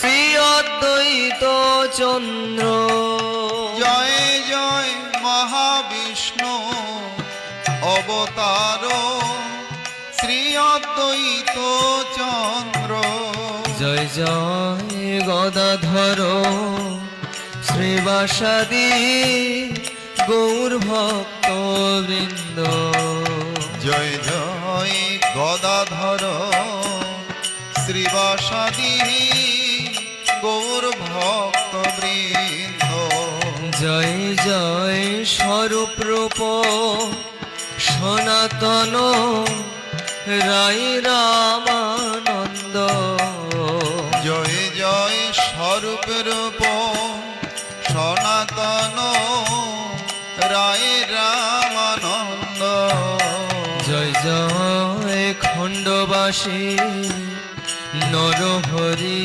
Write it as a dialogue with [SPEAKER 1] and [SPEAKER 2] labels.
[SPEAKER 1] শ্রী অদ্বৈত চন্দ্র।
[SPEAKER 2] জয় জয় মহাবিষ্ণু অবতার শ্রী অদ্বৈত চন্দ্র।
[SPEAKER 1] জয় জয় গদাধর শ্রীবাসাদি গৌর ভক্ত বৃন্দ
[SPEAKER 2] জয় জয় গদাধর শ্রীবাসাদি
[SPEAKER 1] জয় জয় স্বরূপ রূপ সনাতন রাই রামানন্দ।
[SPEAKER 2] জয় জয় স্বরূপ রূপ সনাতন রায় রামানন্দ।
[SPEAKER 1] জয় জয় খণ্ডবাসী নরহরি